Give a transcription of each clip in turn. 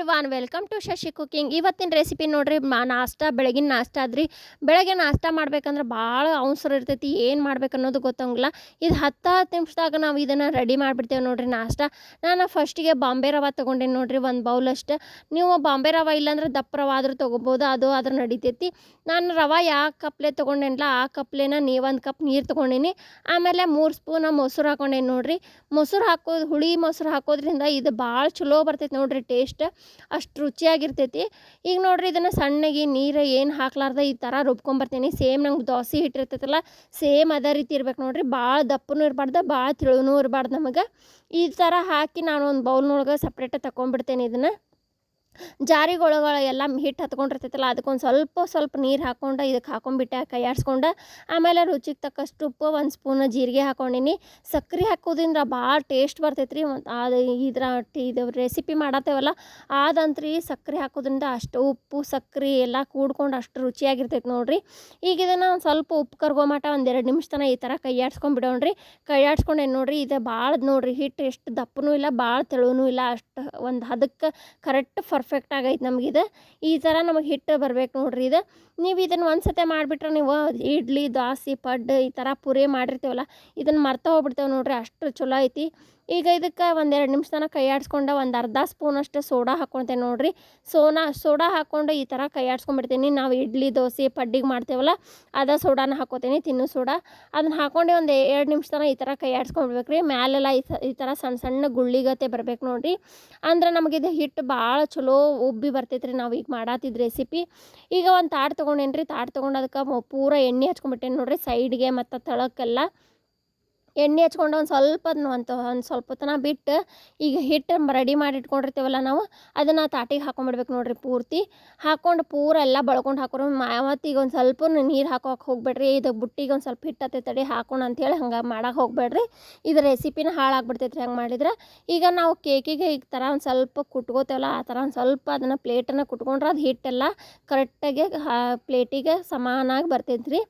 Everyone welcome to Shashi cooking ಇವತ್ತಿನ recipe ನೋಡ್ರಿ, ಮಾ, ನಾಷ್ಟ, ಬೆಳಗಿನ ನಾಷ್ಟ ಆದ್ರಿ. ಬೆಳಗ್ಗೆ ನಾಷ್ಟ ಮಾಡ್ಬೇಕಂದ್ರೆ ಭಾಳ ಅವಸರ ಇರ್ತೈತಿ, ಏನು ಮಾಡ್ಬೇಕು ಅನ್ನೋದು ಗೊತ್ತಂಗಿಲ್ಲ. ಇದು ಹತ್ತು ಹತ್ತು ನಿಮಿಷದಾಗ ನಾವು ಇದನ್ನು ರೆಡಿ ಮಾಡಿಬಿಡ್ತೇವೆ ನೋಡ್ರಿ ನಾಷ್ಟ. ನಾನು ಫಸ್ಟಿಗೆ ಬಾಂಬೆ ರವೆ ತೊಗೊಂಡೇನಿ ನೋಡ್ರಿ, ಒಂದು ಬೌಲ್ ಅಷ್ಟು. ನೀವು ಬಾಂಬೆ ರವೆ ಇಲ್ಲಾಂದ್ರೆ ದಪ್ಪ ರವೆ ಆದರೂ ತೊಗೊಬೋದು, ಅದು ಆದ್ರೆ ನಡಿತೈತಿ. ನಾನು ರವೆ ಯಾವ ಕಪ್ಲೆ ತೊಗೊಂಡೇನಲ್ಲ, ಆ ಕಪ್ಲೆನ ನೀ ಒಂದು ಕಪ್ ನೀರು ತೊಗೊಂಡೀನಿ. ಆಮೇಲೆ ಮೂರು ಸ್ಪೂನ್ ಮೊಸರು ಹಾಕೊಂಡೇನಿ ನೋಡ್ರಿ. ಮೊಸರು ಹಾಕೋದು, ಹುಳಿ ಮೊಸರು ಹಾಕೋದ್ರಿಂದ ಇದು ಭಾಳ ಚಲೋ ಬರ್ತೈತಿ ನೋಡ್ರಿ ಟೇಸ್ಟ್ ಅಷ್ಟು ರುಚಿಯಾಗಿರ್ತೈತಿ. ಈಗ ನೋಡ್ರಿ ಇದನ್ನು ಸಣ್ಣಗೆ ನೀರು ಏನು ಹಾಕ್ಲಾರ್ದೆ ಈ ಥರ ರುಬ್ಕೊಂಬರ್ತೀನಿ. ಸೇಮ್ ನಂಗೆ ದೋಸೆ ಹಿಟ್ಟಿರ್ತೈತಲ್ಲ, ಸೇಮ್ ಅದೇ ರೀತಿ ಇರ್ಬೇಕು ನೋಡ್ರಿ. ಭಾಳ ದಪ್ಪನೂ ಇರಬಾರ್ದು ಭಾಳ ತಿಳುನೂ ಇರಬಾರ್ದು ನಮಗೆ. ಈ ಥರ ಹಾಕಿ ನಾನು ಒಂದು ಬೌಲ್ನೊಳಗೆ ಸಪ್ರೇಟಾಗಿ ತಗೊಂಡ್ಬಿಡ್ತೇನೆ ಇದನ್ನು. ಜಾರಿಗೊಳಗಳ ಎಲ್ಲ ಹಿಟ್ಟು ಹತ್ಕೊಂಡಿರ್ತೈತಲ್ಲ, ಅದಕ್ಕೊಂದು ಸ್ವಲ್ಪ ಸ್ವಲ್ಪ ನೀರು ಹಾಕ್ಕೊಂಡು ಇದಕ್ಕೆ ಹಾಕೊಂಡ್ಬಿಟ್ಟೆ ಕೈ ಆಡ್ಸ್ಕೊಂಡು ಆಮೇಲೆ ರುಚಿಗೆ ತಕ್ಕಷ್ಟು ಉಪ್ಪು, ಒಂದು ಸ್ಪೂನ್ ಜೀರಿಗೆ ಹಾಕೊಂಡಿನಿ. ಸಕ್ಕರೆ ಹಾಕೋದ್ರಿಂದ ಭಾಳ ಟೇಸ್ಟ್ ಬರ್ತೈತೆ ರೀ ಅದು ಇದ್ರ ಇದು ರೆಸಿಪಿ ಮಾಡತ್ತೇವಲ್ಲ, ಆದಂತ್ರಿ ಸಕ್ಕರೆ ಹಾಕೋದ್ರಿಂದ ಅಷ್ಟು ಉಪ್ಪು ಸಕ್ಕರೆ ಎಲ್ಲ ಕೂಡ್ಕೊಂಡು ಅಷ್ಟು ರುಚಿಯಾಗಿರ್ತೈತೆ ನೋಡ್ರಿ. ಈಗ ಇದನ್ನು ಒಂದು ಸ್ವಲ್ಪ ಉಪ್ಪು ಕರ್ಗೋ ಮಟ್ಟ ಒಂದು ಎರಡು ನಿಮಿಷ ತನಕ ಈ ಥರ ಕೈ ಆಡ್ಸ್ಕೊಂಡ್ಬಿಡೋಣ್ರಿ ಕೈ ಆಡ್ಸ್ಕೊಂಡೇನು ನೋಡ್ರಿ, ಇದು ಭಾಳ ನೋಡ್ರಿ ಹಿಟ್ಟು ಎಷ್ಟು ದಪ್ಪನೂ ಇಲ್ಲ, ಭಾಳ ತೆಳುವೂ ಇಲ್ಲ, ಅಷ್ಟು ಒಂದು ಹದಕ್ಕೆ ಕರೆಕ್ಟ್ ಪರ್ಫೆಕ್ಟ್ ಆಗೈತೆ ಇದು. ಈ ಥರ ನಮಗೆ ಹಿಟ್ಟು ಬರಬೇಕು ನೋಡ್ರಿ ಇದು. ನೀವು ಇದನ್ನು ಒಂದು ಸತೆ ಮಾಡಿಬಿಟ್ರೆ ನೀವು ಇಡ್ಲಿ, ದೋಸೆ, ಪಡ್ಡು ಈ ಥರ ಪೂರಿ ಮಾಡಿರ್ತೀವಲ್ಲ ಇದನ್ನು ಮರ್ತಾ ಹೋಗ್ಬಿಡ್ತೇವೆ ನೋಡ್ರಿ, ಅಷ್ಟು ಚಲೋ ಐತಿ. ಈಗ ಇದಕ್ಕೆ ಒಂದೆರಡು ನಿಮಿಷ ತನಕ ಕೈ ಆಡಿಸ್ಕೊಂಡು ಒಂದು ಅರ್ಧ ಸ್ಪೂನ್ ಅಷ್ಟು ಸೋಡಾ ಹಾಕ್ಕೊಳ್ತೇನೆ ನೋಡಿರಿ. ಸೋನಾ, ಸೋಡಾ ಹಾಕ್ಕೊಂಡು ಈ ಥರ ಕೈ ಆಡಿಸ್ಕೊಂಡ್ಬಿಡ್ತೀನಿ ನಾವು ಇಡ್ಲಿ, ದೋಸೆ, ಪಡ್ಡಿಗೆ ಮಾಡ್ತೇವಲ್ಲ, ಅದ ಸೋಡಾನ ಹಾಕೋತೀನಿ, ತಿನ್ನು ಸೋಡಾ. ಅದನ್ನ ಹಾಕ್ಕೊಂಡು ಒಂದು ಎರಡು ನಿಮಿಷ ತನಕ ಈ ಥರ ಕೈ ಆಡಿಸ್ಕೊಂಡ್ಬಿಡ್ಬೇಕು ರೀ ಮ್ಯಾಲೆಲ್ಲ ಈ ಥರ ಸಣ್ಣ ಸಣ್ಣ ಗುಳ್ಳಿಗತೆ ಬರಬೇಕು ನೋಡಿರಿ. ಅಂದ್ರೆ ಇದು ಹಿಟ್ಟು ಭಾಳ ಚಲೋ ಉಬ್ಬಿ ಬರ್ತೈತೆ ರೀ ನಾವು ಈಗ ಮಾಡತ್ತಿದ್ದು ರೆಸಿಪಿ. ಈಗ ಒಂದು ತಾಟ್ ತೊಗೊಂಡೇನ್ರಿ, ತಾಟ್ ತೊಗೊಂಡು ಅದಕ್ಕೆ ಪೂರ ಎಣ್ಣೆ ಹಚ್ಕೊಂಡ್ಬಿಟ್ಟೇನೆ ನೋಡ್ರಿ, ಸೈಡ್ಗೆ ಮತ್ತು ತಳಕ್ಕೆಲ್ಲ. ಎಣ್ಣೆ ಹಚ್ಕೊಂಡು ಒಂದು ಸ್ವಲ್ಪ ಒಂದು ಒಂದು ಸ್ವಲ್ಪ ತನ ಬಿಟ್ಟು ಈಗ ಹಿಟ್ಟು ರೆಡಿ ಮಾಡಿ ಇಟ್ಕೊಂಡಿರ್ತೀವಲ್ಲ ನಾವು, ಅದನ್ನು ತಾಟಿಗೆ ಹಾಕೊಂಡ್ಬಿಡ್ಬೇಕು ನೋಡ್ರಿ ಪೂರ್ತಿ. ಹಾಕ್ಕೊಂಡು ಪೂರ ಎಲ್ಲ ಬಳ್ಕೊಂಡು ಹಾಕೋರು ಮತ್ತು ಈಗ ಒಂದು ಸ್ವಲ್ಪ ನೀರು ಹಾಕೋಕೆ ಹೋಗ್ಬೇಡ್ರಿ, ಇದು ಬುಟ್ಟಿಗೆ ಒಂದು ಸ್ವಲ್ಪ ಹಿಟ್ಟು ಹತ್ತೈತೆ ತಡಿ ಹಾಕೋಣ ಅಂತೇಳಿ ಹಂಗೆ ಮಾಡೋಕೆ ಹೋಗ್ಬೇಡ್ರಿ. ಇದು ರೆಸಿಪಿನ ಹಾಳಾಗ್ಬಿಡ್ತೈತೆ ರೀ ಹಂಗೆ ಮಾಡಿದ್ರೆ. ಈಗ ನಾವು ಕೇಕಿಗೆ ಈ ಥರ ಒಂದು ಸ್ವಲ್ಪ ಕುಟ್ಕೋತೇವಲ್ಲ, ಆ ಥರ ಒಂದು ಸ್ವಲ್ಪ ಅದನ್ನು ಪ್ಲೇಟನ್ನು ಕುಟ್ಕೊಂಡ್ರೆ ಅದು ಹಿಟ್ಟೆಲ್ಲ ಕರೆಕ್ಟಾಗಿ ಪ್ಲೇಟಿಗೆ ಸಮಾನಾಗಿ ಬರ್ತೈತೆ ರೀ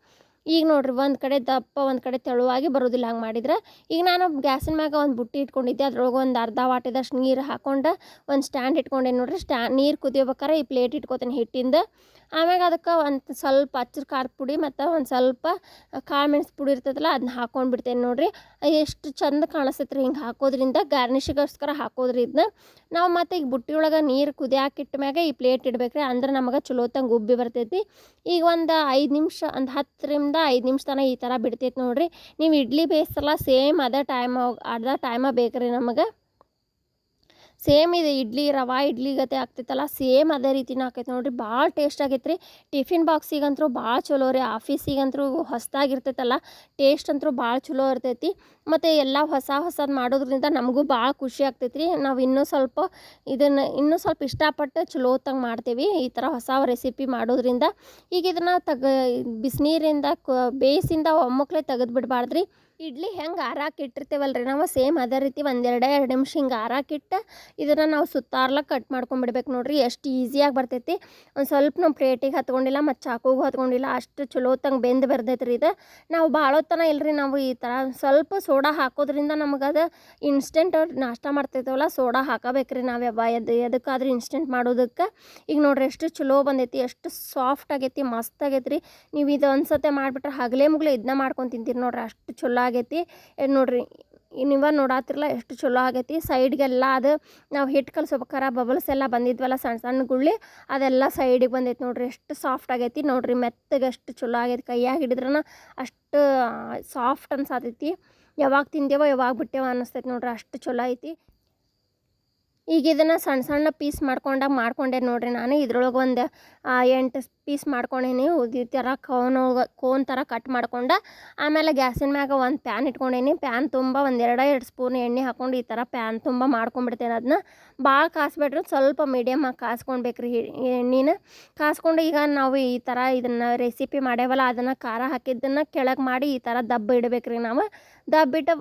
ಈಗ ನೋಡ್ರಿ ಒಂದು ಕಡೆ ದಪ್ಪ, ಒಂದು ಕಡೆ ತೆಳುವಾಗಿ ಬರೋದಿಲ್ಲ, ಹಂಗೆ ಮಾಡಿದ್ರೆ. ಈಗ ನಾನು ಗ್ಯಾಸಿನ ಮ್ಯಾಗ ಒಂದು ಬುಟ್ಟಿ ಇಟ್ಕೊಂಡಿದ್ದೆ, ಅದ್ರೊಳಗೆ ಒಂದು ಅರ್ಧ ವಾಟಿದಷ್ಟು ನೀರು ಹಾಕೊಂಡು ಒಂದು ಸ್ಟ್ಯಾಂಡ್ ಇಟ್ಕೊಂಡೆ ನೋಡ್ರಿ. ಸ್ಟ್ಯಾ, ನೀರು ಕುದಿಯೋಬೇಕಾರೆ ಈ ಪ್ಲೇಟ್ ಇಟ್ಕೋತೀನಿ ಹಿಟ್ಟಿಂದ. ಆಮ್ಯಾಗ ಅದಕ್ಕೆ ಒಂದು ಸ್ವಲ್ಪ ಹಚ್ಚರು ಖಾರದ ಪುಡಿ ಮತ್ತು ಒಂದು ಸ್ವಲ್ಪ ಕಾಳು ಮೆಣಸು ಪುಡಿ ಇರ್ತದಲ್ಲ ಅದನ್ನ ಹಾಕ್ಕೊಂಡು ಬಿಡ್ತೇನೆ ನೋಡಿರಿ. ಎಷ್ಟು ಚಂದ ಕಾಣಿಸ್ತೈತೆ ರೀ ಹಿಂಗೆ ಹಾಕೋದ್ರಿಂದ, ಗಾರ್ನಿಷಿಗೋಸ್ಕರ ಹಾಕೋದ್ರಿ ಇದನ್ನ ನಾವು ಮತ್ತು ಈಗ ಬುಟ್ಟಿ ಒಳಗೆ ನೀರು ಕುದಿಯಾಕಿಟ್ಟ ಮ್ಯಾಗ ಈ ಪ್ಲೇಟ್ ಇಡ್ಬೇಕ್ರಿ, ಅಂದ್ರೆ ನಮಗೆ ಚಲೋತಂಗೆ ಉಬ್ಬಿ ಬರ್ತೈತಿ. ಈಗ ಒಂದು ಐದು ನಿಮಿಷ, ಒಂದು ಹತ್ತರಿಂದ ಐದು ನಿಮಿಷ ತನಕ ಈ ಥರ ಬಿಡ್ತೈತೆ ನೋಡಿರಿ. ನೀವು ಇಡ್ಲಿ ಬೇಯಿಸಲ್ಲ, ಸೇಮ್ ಅದೇ ಟೈಮ್ ಅರ್ಧ ಟೈಮ ಬೇಕ್ರಿ ನಮಗೆ. ಸೇಮ್ ಇದು, ಇಡ್ಲಿ ರವಾ, ಇಡ್ಲಿ ಗತೆ ಆಗ್ತೈತಲ್ಲ ಸೇಮ್ ಅದೇ ರೀತಿನ ಆಕೈತೆ ನೋಡಿರಿ, ಭಾಳ ಟೇಸ್ಟ್ ಆಗೈತೆ ರೀ ಟಿಫಿನ್ ಬಾಕ್ಸಿಗಂತೂ ಭಾಳ ಚಲೋ ರೀ ಆಫೀಸಿಗಂತೂ ಹೊಸದಾಗಿರ್ತೈತಲ್ಲ, ಟೇಸ್ಟ್ ಅಂತೂ ಭಾಳ ಚಲೋ ಇರ್ತೈತಿ. ಮತ್ತು ಎಲ್ಲ ಹೊಸ ಹೊಸದು ಮಾಡೋದ್ರಿಂದ ನಮಗೂ ಭಾಳ ಖುಷಿ ಆಗ್ತೈತೆ ರೀ ನಾವು ಇನ್ನೂ ಸ್ವಲ್ಪ ಇದನ್ನು, ಇನ್ನೂ ಸ್ವಲ್ಪ ಇಷ್ಟಪಟ್ಟು ಚಲೋತ್ತಂಗೆ ಮಾಡ್ತೀವಿ, ಈ ಥರ ಹೊಸ ರೆಸಿಪಿ ಮಾಡೋದ್ರಿಂದ. ಈಗ ಇದನ್ನು ತಗ, ಬಿಸಿನೀರಿಂದ ಕ, ಬೇಯಿಸಿಂದ ಒಮ್ಮಕ್ಕಲೇ ತೆಗೆದು ಬಿಡಬಾರ್ದು ರೀ ಇಡ್ಲಿ ಹೆಂಗೆ ಆರಾಕಿ ಇಟ್ಟಿರ್ತೇವಲ್ಲ ರೀ ನಾವು ಸೇಮ್ ಅದೇ ರೀತಿ ಒಂದೆರಡು, ಎರಡು ನಿಮಿಷ ಹಿಂಗೆ ಆರಾಕಿಟ್ಟು ಇದನ್ನು ನಾವು ಸುತ್ತಾರ್ಲ ಕಟ್ ಮಾಡ್ಕೊಂಬಿಡ್ಬೇಕು ನೋಡ್ರಿ, ಎಷ್ಟು ಈಸಿಯಾಗಿ ಬರ್ತೈತಿ. ಒಂದು ಸ್ವಲ್ಪ ನಾವು ಪ್ಲೇಟಿಗೆ ಹತ್ಕೊಂಡಿಲ್ಲ, ಮತ್ತು ಚಾಕುಗೂ ಹತ್ಕೊಂಡಿಲ್ಲ, ಅಷ್ಟು ಚಲೋ ತಂಗೆ ಬೆಂದು ರೀ ಇದು. ನಾವು ಭಾಳೋತ್ತನ ಇಲ್ಲರಿ ನಾವು ಈ ಥರ ಸ್ವಲ್ಪ ಸೋಡಾ ಹಾಕೋದ್ರಿಂದ ನಮಗೆ ಅದು ಇನ್ಸ್ಟೆಂಟ್ ನಾಷ್ಟ ಮಾಡ್ತೈತವಲ್ಲ ಸೋಡಾ ಹಾಕಬೇಕು ರೀ ನಾವು ಯಾವ ಎದು, ಎದಕ್ಕಾದ್ರೂ ಇನ್ಸ್ಟೆಂಟ್ ಮಾಡೋದಕ್ಕೆ. ಈಗ ನೋಡ್ರಿ ಎಷ್ಟು ಚಲೋ ಬಂದೈತಿ, ಎಷ್ಟು ಸಾಫ್ಟ್ ಆಗೈತಿ, ಮಸ್ತ್ ಆಗೈತೆ ರೀ ನೀವು ಇದು ಒಂದ್ಸತೆ ಮಾಡಿಬಿಟ್ರೆ ಹಗಲೇ ಮುಗಲೇ ಇದನ್ನ ಮಾಡ್ಕೊಂಡು ತಿಂತೀರಿ ನೋಡ್ರಿ, ಅಷ್ಟು ಚಲೋ ಆಗೈತಿ. ನೋಡಿರಿ ನೀವ ನೋಡಾತಿರಲ್ಲ ಎಷ್ಟು ಚಲೋ ಆಗೈತಿ. ಸೈಡ್ಗೆಲ್ಲ ಅದು, ನಾವು ಹಿಟ್ಟು ಕಲಿಸ್ಬೇಕಾರ ಬಬಲ್ಸ್ ಎಲ್ಲ ಬಂದಿದ್ವಲ್ಲ ಸಣ್ಣ ಸಣ್ಣ ಗುಳ್ಳಿ, ಅದೆಲ್ಲ ಸೈಡಿಗೆ ಬಂದೈತಿ ನೋಡ್ರಿ. ಎಷ್ಟು ಸಾಫ್ಟ್ ಆಗೈತಿ ನೋಡ್ರಿ, ಮೆತ್ತಗೆ ಎಷ್ಟು ಚಲೋ ಆಗೈತಿ. ಕೈಯಾಗ ಹಿಡಿದ್ರನ ಅಷ್ಟು ಸಾಫ್ಟ್ ಅನ್ಸಾತೈತಿ. ಯಾವಾಗ ತಿಂದೇವೋ ಯಾವಾಗ ಬಿಟ್ಟೇವೋ ಅನ್ನಿಸ್ತೈತಿ ನೋಡ್ರಿ, ಅಷ್ಟು ಚಲೋ ಐತಿ. ಈಗ ಇದನ್ನು ಸಣ್ಣ ಸಣ್ಣ ಪೀಸ್ ಮಾಡ್ಕೊಂಡಾಗ ಮಾಡ್ಕೊಂಡೆ ನೋಡ್ರಿ ನಾನು. ಇದ್ರೊಳಗೆ ಒಂದು ಎಂಟು ಪೀಸ್ ಮಾಡ್ಕೊಂಡೇನಿ ಈ ಥರ ಕೋನ್ ಕೋನ್ ಥರ ಕಟ್ ಮಾಡ್ಕೊಂಡು, ಆಮೇಲೆ ಗ್ಯಾಸಿನ ಮ್ಯಾಗ ಒಂದು ಪ್ಯಾನ್ ಇಟ್ಕೊಂಡೇನಿ ಪ್ಯಾನ್ ತುಂಬ ಒಂದು ಎರಡು ಎರಡು ಸ್ಪೂನ್ ಎಣ್ಣೆ ಹಾಕ್ಕೊಂಡು ಈ ಥರ ಪ್ಯಾನ್ ತುಂಬ ಮಾಡ್ಕೊಂಡ್ಬಿಡ್ತೇನೆ ಅದನ್ನ ಭಾಳ ಕಾಸ್ಬಿಟ್ರೆ ಸ್ವಲ್ಪ ಮೀಡಿಯಮ್ ಆಗಿ ಕಾಸ್ಕೊಳ್ಬೇಕ್ರಿ ಎಣ್ಣೆನ. ಕಾಸ್ಕೊಂಡು ಈಗ ನಾವು ಈ ಥರ ಇದನ್ನು ರೆಸಿಪಿ ಮಾಡೇವಲ್ಲ ಅದನ್ನು ಖಾರ ಹಾಕಿದ್ದನ್ನು ಕೆಳಗೆ ಮಾಡಿ ಈ ಥರ ದಬ್ಬ ಇಡಬೇಕ್ರಿ ನಾವು. ದಬ್ಬಿಟ್ಟು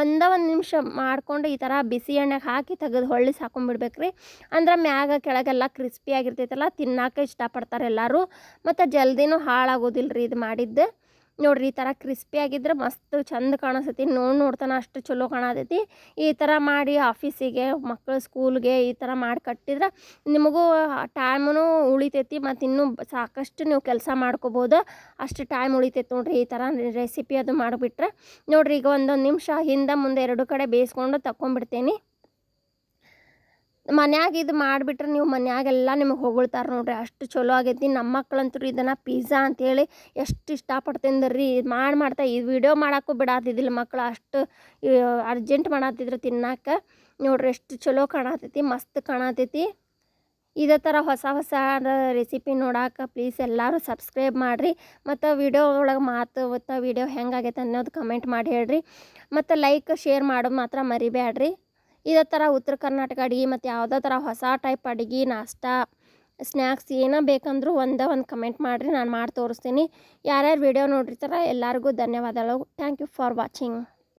ಒಂದೇ ಒಂದು ನಿಮಿಷ ಮಾಡ್ಕೊಂಡು ಈ ಥರ ಬಿಸಿ ಎಣ್ಣೆಗೆ ಹಾಕಿ ತೆಗೆದು ಹೊಳ್ಳಿಸಿ ಹಾಕೊಂಡ್ಬಿಡ್ಬೇಕ್ರಿ ಅಂದ್ರೆ ಮ್ಯಾಗ ಕೆಳಗೆಲ್ಲ ಕ್ರಿಸ್ಪಿ ಆಗಿರ್ತೈತಲ್ಲ ತಿನ್ನಕ್ಕೆ ಇಷ್ಟಪಡ್ತಾರೆ ಎಲ್ಲರೂ. ಮತ್ತು ಜಲ್ದಿನೂ ಹಾಳಾಗೋದಿಲ್ಲ ರೀ ಇದು ಮಾಡಿದ್ದು. ನೋಡಿರಿ ಈ ಥರ ಕ್ರಿಸ್ಪಿ ಆಗಿದ್ರೆ ಮಸ್ತ್ ಚಂದ ಕಾಣಿಸ್ತೈತಿ. ನೋಡಿ ನೋಡ್ತಾನೆ ಅಷ್ಟು ಚಲೋ ಕಾಣತೈತಿ. ಈ ಥರ ಮಾಡಿ ಆಫೀಸಿಗೆ ಮಕ್ಕಳು ಸ್ಕೂಲ್ಗೆ ಈ ಥರ ಮಾಡಿ ಕಟ್ಟಿದ್ರೆ ನಿಮಗೂ ಟೈಮೂ ಉಳಿತೈತಿ ಮತ್ತು ಇನ್ನೂ ಸಾಕಷ್ಟು ನೀವು ಕೆಲಸ ಮಾಡ್ಕೋಬೋದು. ಅಷ್ಟು ಟೈಮ್ ಉಳಿತೈತಿ ನೋಡಿರಿ ಈ ಥರ ರೆಸಿಪಿ ಅದು ಮಾಡಿಬಿಟ್ರೆ. ನೋಡಿರಿ ಈಗ ಒಂದೊಂದು ನಿಮಿಷ ಹಿಂದೆ ಮುಂದೆ ಎರಡು ಕಡೆ ಬೇಯಿಸ್ಕೊಂಡು ತಗೊಂಬಿಡ್ತೀನಿ ಮನ್ಯಾಗ ಇದು ಮಾಡಿಬಿಟ್ರೆ ನೀವು ಮನ್ಯಾಗೆಲ್ಲ ನಿಮಗೆ ಹೊಗಳ್ತಾರೆ ನೋಡ್ರಿ. ಅಷ್ಟು ಚಲೋ ಆಗೈತಿ. ನಮ್ಮ ಮಕ್ಳಂತೂ ಇದನ್ನು ಪಿಜ್ಜಾ ಅಂತೇಳಿ ಎಷ್ಟು ಇಷ್ಟಪಟ್ಟು ತಿಂದ್ರಿ ಇದು ಮಾಡಿ ಮಾಡ್ತಾ ಈ ವಿಡಿಯೋ ಮಾಡೋಕ್ಕೂ ಬಿಡಾತಿದ್ದಿಲ್ಲ ಮಕ್ಕಳು ಅಷ್ಟು ಅರ್ಜೆಂಟ್ ಮಾಡತ್ತಿದ್ರು ತಿನ್ನಕ್ಕೆ ನೋಡ್ರಿ ಎಷ್ಟು ಚಲೋ ಕಾಣತೈತಿ. ಮಸ್ತ್ ಕಾಣತೈತಿ. ಇದೇ ಥರ ಹೊಸ ಹೊಸ ರೆಸಿಪಿ ನೋಡಕ್ಕೆ ಪ್ಲೀಸ್ ಎಲ್ಲರೂ ಸಬ್ಸ್ಕ್ರೈಬ್ ಮಾಡಿರಿ. ಮತ್ತು ವಿಡಿಯೋ ಒಳಗೆ ಮಾತು ಮತ್ತು ವಿಡಿಯೋ ಹೆಂಗಾಗೈತೆ ಅನ್ನೋದು ಕಮೆಂಟ್ ಮಾಡಿ ಹೇಳ್ರಿ. ಮತ್ತು ಲೈಕ್, ಶೇರ್ ಮಾಡೋದು ಮಾತ್ರ ಮರಿಬೇಡ್ರಿ ಇದೇ ಥರ ಉತ್ತರ ಕರ್ನಾಟಕ ಅಡುಗೆ ಮತ್ತು ಯಾವುದೇ ಥರ ಹೊಸ ಟೈಪ್ ಅಡುಗೆ, ನಾಷ್ಟಾ ಸ್ನ್ಯಾಕ್ಸ್ ಏನೇ ಬೇಕಂದರೂ ಒಂದೇ ಒಂದು ಕಮೆಂಟ್ ಮಾಡಿರಿ, ನಾನು ಮಾಡಿ ತೋರಿಸ್ತೀನಿ ಯಾರ್ಯಾರು ವಿಡಿಯೋ ನೋಡಿರ್ತಾರೆ ಎಲ್ಲರಿಗೂ ಧನ್ಯವಾದಗಳು. Thank you for watching